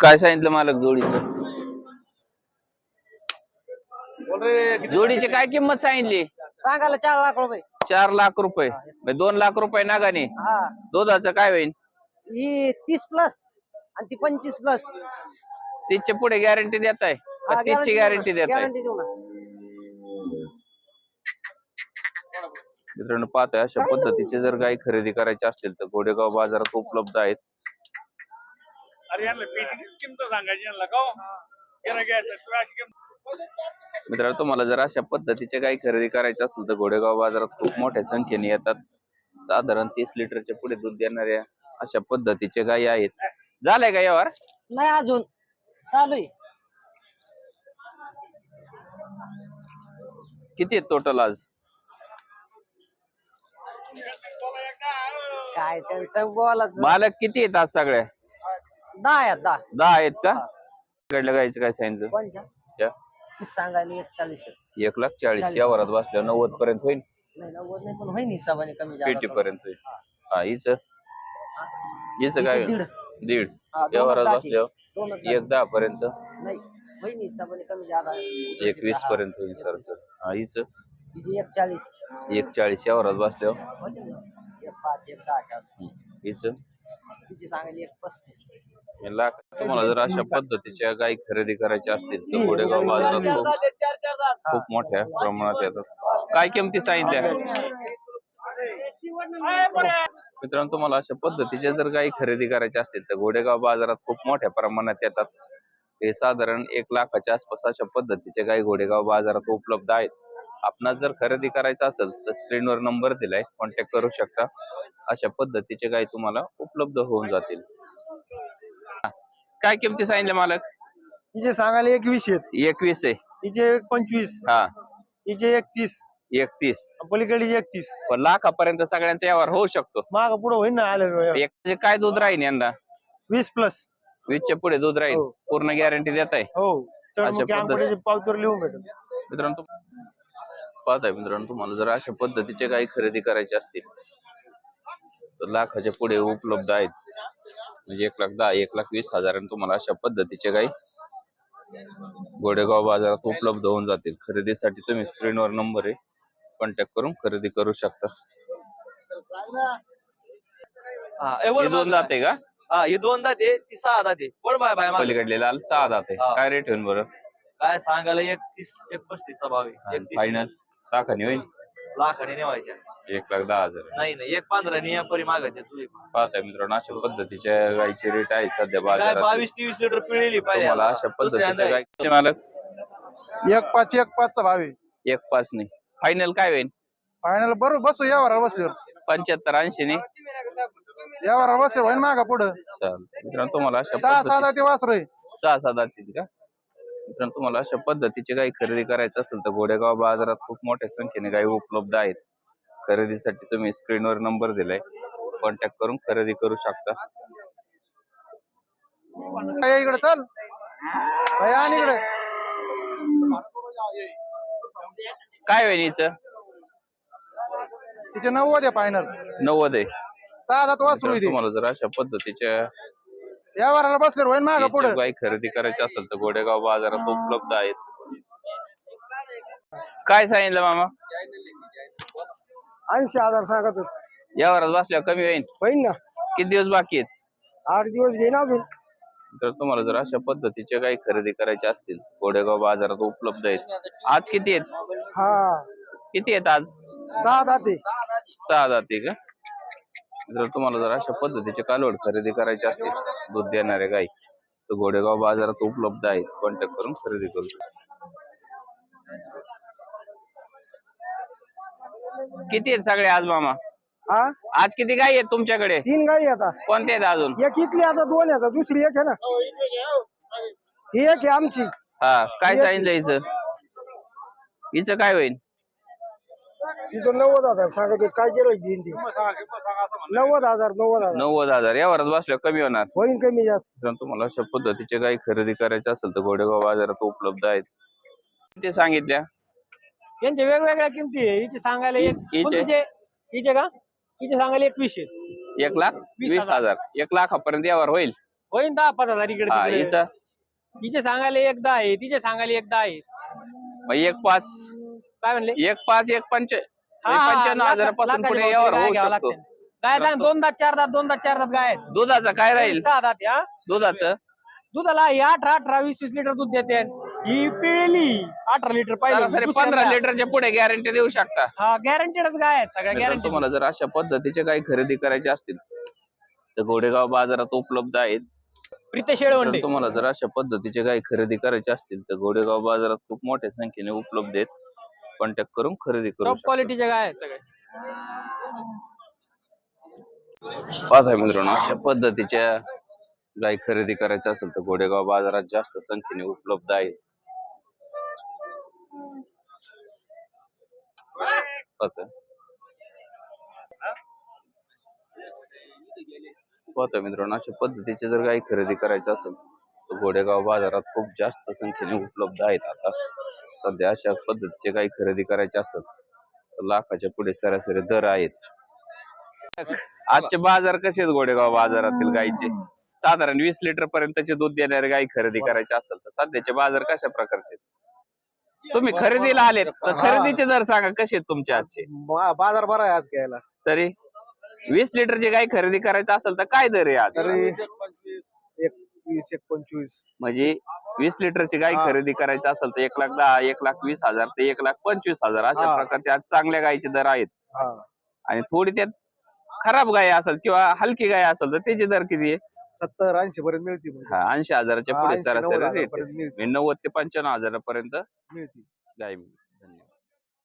काय सांगितलं मालक जोडीचं? जोडीची काय किंमत सांगितली? सांगायला चार लाख रुपये. चार लाख रुपये. म्हणजे दोन लाख रुपये नागाने. हा. दुधाचं काय होईल ही तीस प्लस आणि ती पंचवीस प्लस तीसच्या पुढे गॅरंटी देत आहे का तीसची गॅरंटी देत आहे गॅरंटी देऊ ना मित्रांनो पाहताय अशा पद्धतीचे जर गाय खरेदी करायचे असतील तर गोडेगाव बाजारात उपलब्ध आहेत. अरे यांना किंमत सांगायची यांना का हो? मित्रांनो तुम्हाला जर अशा पद्धतीचे गाय खरेदी करायचे असेल तर गोडेगाव बाजारात खूप मोठ्या संख्येने येतात साधारण तीस लिटरच्या पुढे दूध देणाऱ्या अशा पद्धतीचे गायी आहेत झालंय का यावर नाही अजून चालू आहे किती आहेत टोटल आज काय त्यांचं बोला मालक किती आहेत आज सगळ्या दहा आहेत दहा. दहा आहेत का? इकडल्या गायचं काय सांगितलं? कोणच्या? त्या? सांगायला एक चाळीस. एक लाख चाळीस चाळीस. यावरात बसल्या. नव्वद पर्यंत होईल नाही नव्वद नाही पण होईन हिसाबाने कमी पेटी. पर्यंत होईल हा. हिच? हिच इथे काय? दीड. दीड. हा, दोनच यावरात दाती. बसल्यावर दोनच एक दहा पर्यंत. नाही होईन हिसाबाने कमी जादा एक वीस पर्यंत होईल सर सर. हा हिच? तिची एक चाळीस. एक चाळीस यावरात बसल्यावर होते ना. एक पाच एक दहाच्या आसपास. हिच? तिची सांगायला एक पस्तीस. लाख तुम्हाला जर अशा पद्धतीच्या गायी खरेदी करायच्या असतील तर गोडेगाव बाजारात खूप खूप मोठ्या प्रमाणात येतात. काय किमती सांगितल्या? मित्रांनो तुम्हाला अशा पद्धतीच्या जर गायी खरेदी करायच्या असतील तर गोडेगाव बाजारात खूप मोठ्या प्रमाणात येतात. हे साधारण एक लाखाच्या आसपास अशा पद्धतीच्या गायी गोडेगाव बाजारात उपलब्ध आहेत. आपणास जर खरेदी करायचं असेल तर स्क्रीनवर नंबर दिलाय. कॉन्टॅक्ट करू शकता. अशा पद्धतीचे गायी तुम्हाला उपलब्ध होऊन जातील. काय किमती सांगितल्या मालक? हिचे सांगायला एकवीस आहेत. एकवीस आहे. हिचे एक पंचवीस. हा. हिचे एकतीस. एकतीस. पलीकडे एकतीस. पण लाखापर्यंत सगळ्यांचा व्यवहार होऊ शकतो. माग पुढे होईन ना आले एक काय दूध राहील यंदा? वीस प्लस वीसच्या पुढे दूध राहील हो. पूर्ण गॅरंटी देत आहे. हो. पावतीवर लिहून भेटेल. मित्रांनो पाहताय मित्रांनो तुम्हाला जर अशा पद्धतीचे काही खरेदी करायचे असतील तर लाखाच्या पुढे उपलब्ध आहेत. म्हणजे एक लाख दहा एक लाख वीस हजारांनी तुम्हाला अशा पद्धतीचे काही गोडेगाव बाजारात उपलब्ध होऊन जातील. खरेदीसाठी तुम्ही स्क्रीनवर नंबर आहे. कॉन्टॅक्ट करून खरेदी करू शकता. हे दोन जाते का? हा ही दोन दाते ती सहा दाते कोण बाय बाय मागे? पलीकडले लाल सहा जाते हा. काय रेट होईल बरं? काय सांगायला एक तीस एक पस्तीसचा भाव आहे. फायनल लाखानी होईल लाखाने नेवायच्या. एक लाख दहा हजार नाही नाही एक पंधरा ने परी मागायचे तू एक. पाहताय मित्रांनो अशा पद्धतीच्या गायचे रेट आहेत सध्या काय बाजारात. बावीस तेवीस लिटर पिळलेली पाहिजे तुम्हाला अशा पद्धतीच्या गाय मालक? एक पाच एक पाचचा भाव आहे. एक पाच नाही. फायनल काय होईल? फायनल बरोबर बसू यावर बसल्यावर. पंच्याहत्तर ऐंशी ने? यावर बसल्यावर होईन मागा पुढं. चाल मित्रांनो तुम्हाला अशा सहा पद्धती- सात ते वासर आहे. सहा सात असतील का? मित्रांनो तुम्हाला अशा पद्धतीची गाय खरेदी करायची असेल तर गोडेगाव बाजारात खूप मोठ्या संख्येने गायी उपलब्ध आहेत. खरेदीसाठी तुम्ही स्क्रीनवर नंबर दिलाय. कॉन्टॅक्ट करून खरेदी करू शकता. काय इकडे चल. इकडे. काय होईल हिचं? तिचे नव्वद आहे फायनल नव्वद आहे. सहा सात वासरू आहे तुम्हाला जर अशा पद्धतीच्या यावर बसल्यावर होईन मागा पुढं. गाय खरेदी करायची असेल तर गोडेगाव बाजारात उपलब्ध आहेत. काय सांगितलं मामा? ऐंशी हजार सांगत होते. यावरात बसल्यावर कमी होईल होईन ना. किती दिवस बाकी आहेत? आठ दिवस घेईन अजून. तर तुम्हाला जर अशा पद्धतीच्या काही खरेदी करायच्या असतील गोडेगाव बाजारात उपलब्ध आहेत. आज किती आहेत? हा. किती आहेत आज? सहा दाते. सहा जाती का? जर तुम्हाला जर अशा पद्धतीचे कालवड खरेदी करायचे असतील दूध देणारे गाई तर गोडेगाव बाजारात उपलब्ध आहेत. कॉन्टॅक्ट करून खरेदी करू शकता. किती आहेत सगळे आज मामा? हा? आज किती गाई आहेत तुमच्याकडे? तीन गाई आता. कोणते आहेत अजून? एक इथली आता दोन आता दुसरी एक आहे ना. ही एक आहे आमची. हा काय सांगितलं हिचं? हिचं काय होईल? तिचं नव्वद हजार. सांगत होते. काय केलं घेईन ती नव्वद हजार नव्वद हजार. नव्वद हजार. यावरच बसल्यावर कमी होणार. होईन कमी जास्त. तुम्हाला अशा पद्धतीचे काही खरेदी करायचे असेल तर गोडेगाव बाजारात उपलब्ध आहेत. ते सांगितल्या. यांच्या वेगवेगळ्या किमती आहे. हिचे सांगायला एक हिचे? हिचे हिचे का? हिचे सांगायला एकवीसशे एक लाख? वीस वीस हजार. एक लाखापर्यंत यावर होईल? होईन दहा पाच हजार इकडे हा तिकडे. हिचा? हिचे सांगायला एक दहा आहे. तिचे सांगायला एक दहा आहे. मग एक पाच. काय म्हणले? एक पाच एक पंच एक हा, हा, पंच्याण्णव लाखा- हजारापासून लाखाच्या पुढे भावात यावर गाय होऊ घ्यावं शकतो. लागते. गाय सांग दोन दात चार दात दोन दात चार दात गाय आहेत. दुधाचा काय राहील? सहा दात या दुधाचं? दुधाला ही अठरा अठरा वीस वीस लिटर दूध देते. ही पिळली. अठरा लिटर सरासरी पाहिजे पंधरा लिटरच्या पुढे गॅरंटी देऊ शकता. हा गॅरंटेडच गाय आहेत सगळ्या जर गॅरंटी तुम्हाला जर अशा पद्धतीचे काही खरेदी करायचे असतील तर घोडेगाव बाजारात उपलब्ध आहेत. प्रीते जर शेळवंडे तुम्हाला जर अशा पद्धतीचे काही खरेदी करायचे असतील तर घोडेगाव बाजारात खूप मोठ्या संख्येने उपलब्ध आहेत. कॉन्टॅक्ट करून खरेदी करू टॉप शकता. क्वालिटीच्या गाय आहेत सगळ्या पाहताय मित्रांनो अशा पद्धतीच्या गाय खरेदी करायच्या असेल तर घोडेगाव बाजारात जास्त संख्येने उपलब्ध आहे पाहताय. पाहताय मित्रांनो अशा पद्धतीचे जर गाय खरेदी करायचं असेल तर घोडेगाव बाजारात खूप जास्त संख्येने उपलब्ध आहेत. आता सध्या अशा पद्धतीचे गाय खरेदी करायचे असेल तर लाखाच्या पुढे सरासरी दर आहेत. आजचे बाजार कसे आहेत घोडेगाव बाजारातील गायीचे साधारण वीस लिटर पर्यंतचे दूध देणारे गाय खरेदी करायचे असेल तर सध्याचे बाजार कशा प्रकारचे आहेत? तुम्ही खरेदीला आलेत तर खरेदीचे दर सांगा कसे आहेत तुमचे आजचे? बाजार बरा आहे आज घ्यायला. तरी? वीस लिटरची गाय खरेदी करायचं असेल तर काय दर आहे आज? तरी एक वीस एक पंचवीस. म्हणजे वीस लिटरची गाय हा. खरेदी करायची असेल तर एक लाख दहा एक लाख वीस हजार ते एक लाख पंचवीस हजार अशा हा. प्रकारचे आज चांगल्या गायचे दर आहेत. हा. आणि थोडी त्यात खराब गाय असेल किंवा हलकी गाय असेल तर त्याचे दर किती आहे? सत्तर ऐंशी पर्यंत मिळते म्हणजे. हा ऐंशी हजाराच्या पुढे 80, 90 सरासरी रेट हजारापर्यंत मिळते नव्वद ते पंच्याण्णव हजारापर्यंत मिळते गाय मिळते